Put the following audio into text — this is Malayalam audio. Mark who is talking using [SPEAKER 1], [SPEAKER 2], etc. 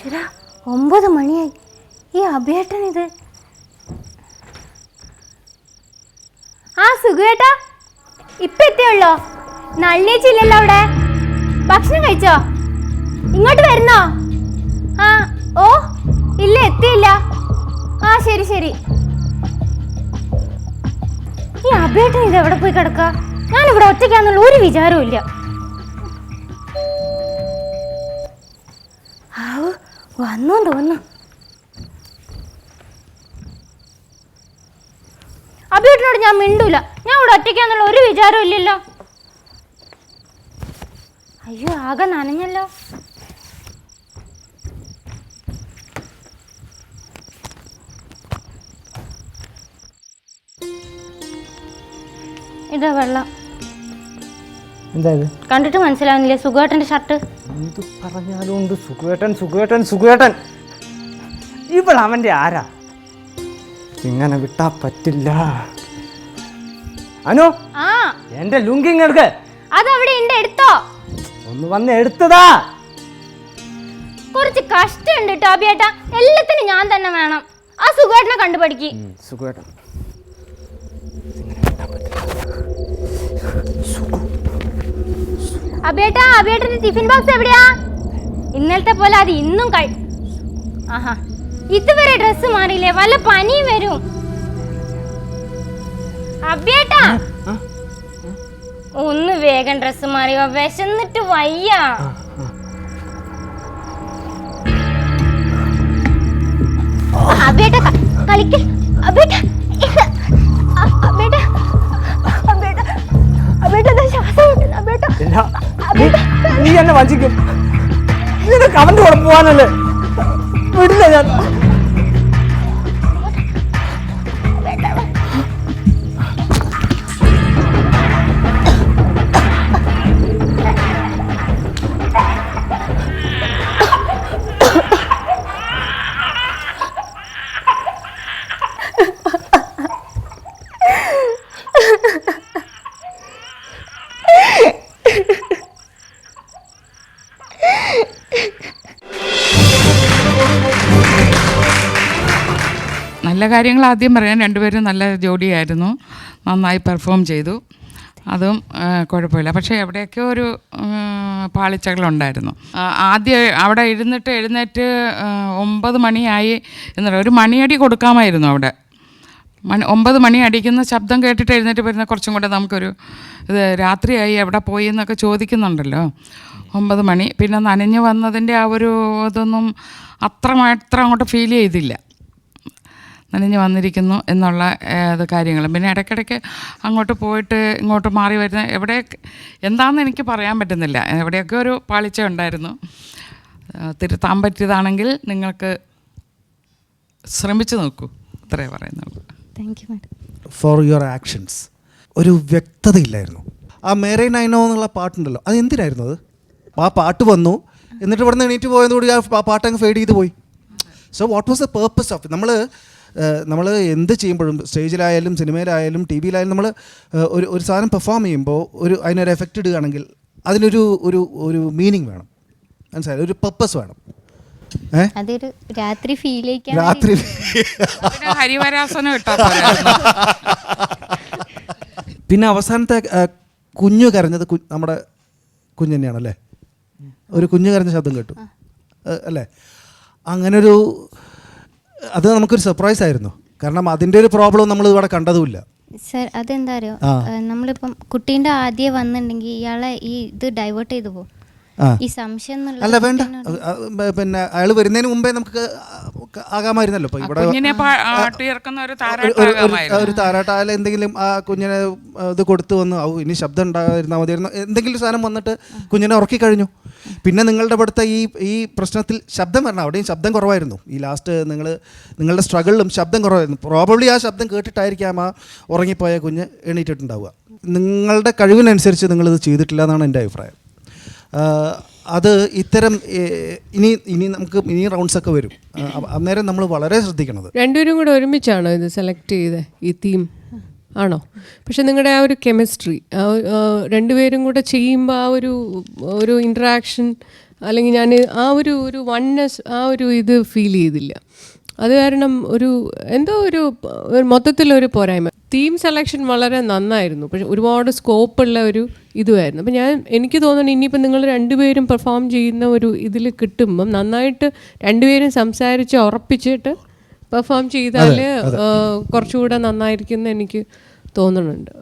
[SPEAKER 1] ഈശ്വരാ ഒമ്പത് മണിയായി. ഈ അഭിയേട്ടൻ ഇത് ആ സുഖേട്ടാ. ഇപ്പൊ എത്തിയുള്ളോ നല്ലേച്ചില്ലല്ലോ അവിടെ. ഭക്ഷണം കഴിച്ചോ? ഇങ്ങോട്ട് വരുന്നോ? ആ ഓ ഇല്ല എത്തിയില്ല. ആ ശരി ശരി. ഈ അഭിയേട്ടൻ ഇത് എവിടെ പോയി കിടക്ക? ഞാനിവിടെ ഒറ്റയ്ക്കാന്നുള്ള ഒരു വിചാരവും ഇല്ല. ആവു വന്നു. അഭിയേട്ടനോട് ഞാൻ മിണ്ടൂല. ഞാൻ ഇവിടെ ഒറ്റയ്ക്കാന്നുള്ള ഒരു വിചാരവും ഇല്ലല്ലോ. അയ്യോ ആകെ നനഞ്ഞല്ലോ. ഇതാ വെള്ളം.
[SPEAKER 2] എന്താ ഇത്
[SPEAKER 1] കണ്ടിട്ട് മനസ്സിലാവുന്നില്ലേ? സുഖേട്ടന്റെ ഷർട്ട്
[SPEAKER 2] എന്ത് പറഞ്ഞാലും ഉണ്ട്. സുഖേട്ടൻ സുഖേട്ടൻ സുഖേട്ടൻ. ഇവൾ അവന്റെ ആരാ? ഇങ്ങനെ വിട്ടാ പറ്റില്ല. അനു
[SPEAKER 1] ആ.
[SPEAKER 2] എന്റെ ലുങ്കിങ് എടുക്ക്.
[SPEAKER 1] അവിടെ ഉണ്ട് എടുത്തോ.
[SPEAKER 2] ഒന്ന് വന്ന് എടുത്തതാ.
[SPEAKER 1] കുറച്ച് കഷ്ടമുണ്ട് കേട്ടോ അഭിയേട്ട എല്ലാത്തിനും ഞാൻ തന്നെ വേണം. ആ സുഖേട്ടനെ കണ്ടുപഠിക്കും.
[SPEAKER 2] സുഖേട്ടൻ.
[SPEAKER 1] അഭിയേട്ടാ അബേട്ടന്റെ ടിഫിൻ ബോക്സ് എവിടെയാ? ഇന്നലത്തെ പോലെ അത് ഇന്നും കഴി ആഹാ ഇതുവരെ ഡ്രസ്സ് മാറിയില്ലേ? വല്ല പനിയും വരും.
[SPEAKER 2] അബേട്ടാ!
[SPEAKER 1] ഒന്ന് വേഗം ഡ്രസ്സ് മാറിയോ? വിശന്നിട്ട് വയ്യ. അബേട്ട കളിക്ക. അബേട്ട അബേട്ട അബേട്ട അബേട്ട ശ്വാസം അബേട്ട.
[SPEAKER 2] എന്നെ വഞ്ചിക്കും. നിനക്ക് അവന്റെ കൂടെ പോകാനല്ലേ? വിടില്ല ഞാൻ.
[SPEAKER 3] നല്ല കാര്യങ്ങൾ ആദ്യം പറയാൻ രണ്ടുപേരും നല്ല ജോഡിയായിരുന്നു. നന്നായി പെർഫോം ചെയ്തു. അതും കുഴപ്പമില്ല. പക്ഷേ എവിടെയൊക്കെ ഒരു പാളിച്ചകളുണ്ടായിരുന്നു. ആദ്യം അവിടെ ഇരുന്നിട്ട് എഴുന്നേറ്റ് ഒമ്പത് മണിയായി എന്ന് ഒരു മണിയടി കൊടുക്കാമായിരുന്നു അവിടെ. മണി ഒമ്പത് മണി അടിക്കുന്ന ശബ്ദം കേട്ടിട്ട് എഴുന്നേറ്റ് വരുന്ന കുറച്ചും കൂടെ നമുക്കൊരു ഇത് രാത്രിയായി എവിടെ പോയി എന്നൊക്കെ ചോദിക്കുന്നുണ്ടല്ലോ. ഒമ്പത് മണി. പിന്നെ നനഞ്ഞു വന്നതിന്റെ ആ ഒരു ഇതൊന്നും അത്രമാത്രം അത്ര അങ്ങോട്ട് ഫീൽ ചെയ്തില്ല. നനഞ്ഞ് വന്നിരിക്കുന്നു എന്നുള്ള ഇത് കാര്യങ്ങൾ. പിന്നെ ഇടയ്ക്കിടയ്ക്ക് അങ്ങോട്ട് പോയിട്ട് ഇങ്ങോട്ട് മാറി വരുന്ന എവിടെ എന്താണെന്ന് എനിക്ക് പറയാൻ പറ്റുന്നില്ല. എവിടെയൊക്കെ ഒരു പാളിച്ച ഉണ്ടായിരുന്നു. തിരുത്താൻ പറ്റിയതാണെങ്കിൽ നിങ്ങൾക്ക് ശ്രമിച്ചു നോക്കൂ. അത്രേ പറയുന്നുള്ളൂ.
[SPEAKER 1] Thank you madam
[SPEAKER 4] for your actions ഒരു വ്യക്തതയില്ലായിരുന്നു. ആ മേരെ നൈനോ എന്നുള്ള പാട്ടുണ്ടല്ലോ. അത് എന്തിനായിരുന്നു അത്? ആ പാട്ട് വന്നു. എന്നിട്ട് ഇവിടെ നിന്ന് എണീറ്റ് പോയതോടുകൂടി ആ പാട്ടങ്ങ് പാട്ട് അങ്ങ് ഫെയ്ഡ് ചെയ്ത് പോയി. So what was the purpose of നമ്മൾ നമ്മൾ എന്ത് ചെയ്യുമ്പോഴും സ്റ്റേജിലായാലും സിനിമയിലായാലും ടി വിയിലായാലും നമ്മൾ ഒരു ഒരു സാധനം പെർഫോം ചെയ്യുമ്പോൾ ഒരു അതിനൊരു എഫക്റ്റ് ഇടുകയാണെങ്കിൽ അതിനൊരു ഒരു ഒരു മീനിങ് വേണം. മനസ്സിലായി? ഒരു പർപ്പസ് വേണം.
[SPEAKER 1] അതൊരു രാത്രി ഫീൽ
[SPEAKER 4] രാത്രി
[SPEAKER 3] ഹരിവരാസനം?
[SPEAKER 4] പിന്നെ അവസാനത്തെ കുഞ്ഞു കരഞ്ഞത് നമ്മുടെ കുഞ്ഞു തന്നെയാണല്ലേ? ഒരു കുഞ്ഞു കരഞ്ഞ ശബ്ദം കേട്ടു. അല്ലേ? അങ്ങനൊരു അത് നമുക്കൊരു സർപ്രൈസ് ആയിരുന്നു. കാരണം അതിന്റെ ഒരു പ്രോബ്ലം നമ്മൾ ഇവിടെ കണ്ടതുമില്ല.
[SPEAKER 1] സർ അതെന്താ അറിയോ? നമ്മളിപ്പം കുട്ടീന്റെ ആദ്യം വന്നിട്ടുണ്ടെങ്കിൽ ഇയാളെ ഈ ഇത് ഡൈവേർട്ട് ചെയ്തു പോകും ഈ സംശയം
[SPEAKER 4] അല്ല വേണ്ട. പിന്നെ അയാൾ വരുന്നതിന് മുമ്പേ നമുക്ക് ആകാമായിരുന്നല്ലോ. ഇപ്പോൾ
[SPEAKER 3] ആ
[SPEAKER 4] ഇവിടെ
[SPEAKER 3] ഒരു
[SPEAKER 4] താരാട്ടാല എന്തെങ്കിലും ആ കുഞ്ഞിനെ ഇത് കൊടുത്തു വന്നു. ഔ ഇനി ശബ്ദം ഉണ്ടായിരുന്നാൽ മതിയായിരുന്നു. എന്തെങ്കിലും സാധനം വന്നിട്ട് കുഞ്ഞിനെ ഉറക്കി കഴിഞ്ഞു. പിന്നെ നിങ്ങളുടെ ഇവിടുത്തെ ഈ ഈ പ്രശ്നത്തിൽ ശബ്ദം വരണം. അവിടെയും ശബ്ദം കുറവായിരുന്നു. ഈ ലാസ്റ്റ് നിങ്ങൾ നിങ്ങളുടെ സ്ട്രഗിളിലും ശബ്ദം കുറവായിരുന്നു. പ്രോബബ്ലി ആ ശബ്ദം കേട്ടിട്ടായിരിക്കാം ആ ഉറങ്ങിപ്പോയ കുഞ്ഞ് എണീറ്റിട്ടുണ്ടാവുക. നിങ്ങളുടെ കഴിവിനനുസരിച്ച് നിങ്ങളിത് ചെയ്തിട്ടില്ല എന്നാണ് എന്റെ അഭിപ്രായം. അത് ഇത്തരം ഇനി ഇനി നമുക്ക് ഇനി റൗണ്ട്സ് ഒക്കെ വരും. അന്നേരം നമ്മൾ വളരെ ശ്രദ്ധിക്കണത്.
[SPEAKER 5] രണ്ടുപേരും കൂടെ ഒരുമിച്ചാണോ ഇത് സെലക്ട് ചെയ്ത് ഈ തീം ആണോ? പക്ഷെ നിങ്ങളുടെ ആ ഒരു കെമിസ്ട്രി രണ്ടുപേരും കൂടെ ചെയ്യുമ്പോൾ ആ ഒരു ഒരു ഇൻട്രാക്ഷൻ അല്ലെങ്കിൽ ഞാൻ ആ ഒരു ഒരു വൺനെസ് ആ ഒരു ഇത് ഫീൽ ചെയ്തില്ല. അത് കാരണം ഒരു എന്തോ ഒരു ഒരു മൊത്തത്തിലൊരു പോരായ്മ. തീം സെലക്ഷൻ വളരെ നന്നായിരുന്നു. പക്ഷെ ഒരുപാട് സ്കോപ്പുള്ള ഒരു ഇതുമായിരുന്നു അപ്പം ഞാൻ എനിക്ക് തോന്നുന്നു ഇനിയിപ്പോൾ നിങ്ങൾ രണ്ടുപേരും പെർഫോം ചെയ്യുന്ന ഒരു ഇതിൽ കിട്ടുമ്പം നന്നായിട്ട് രണ്ടുപേരും സംസാരിച്ച് ഉറപ്പിച്ചിട്ട് പെർഫോം ചെയ്താൽ കുറച്ചുകൂടെ നന്നായിരിക്കും എന്ന് എനിക്ക് തോന്നുന്നുണ്ട്.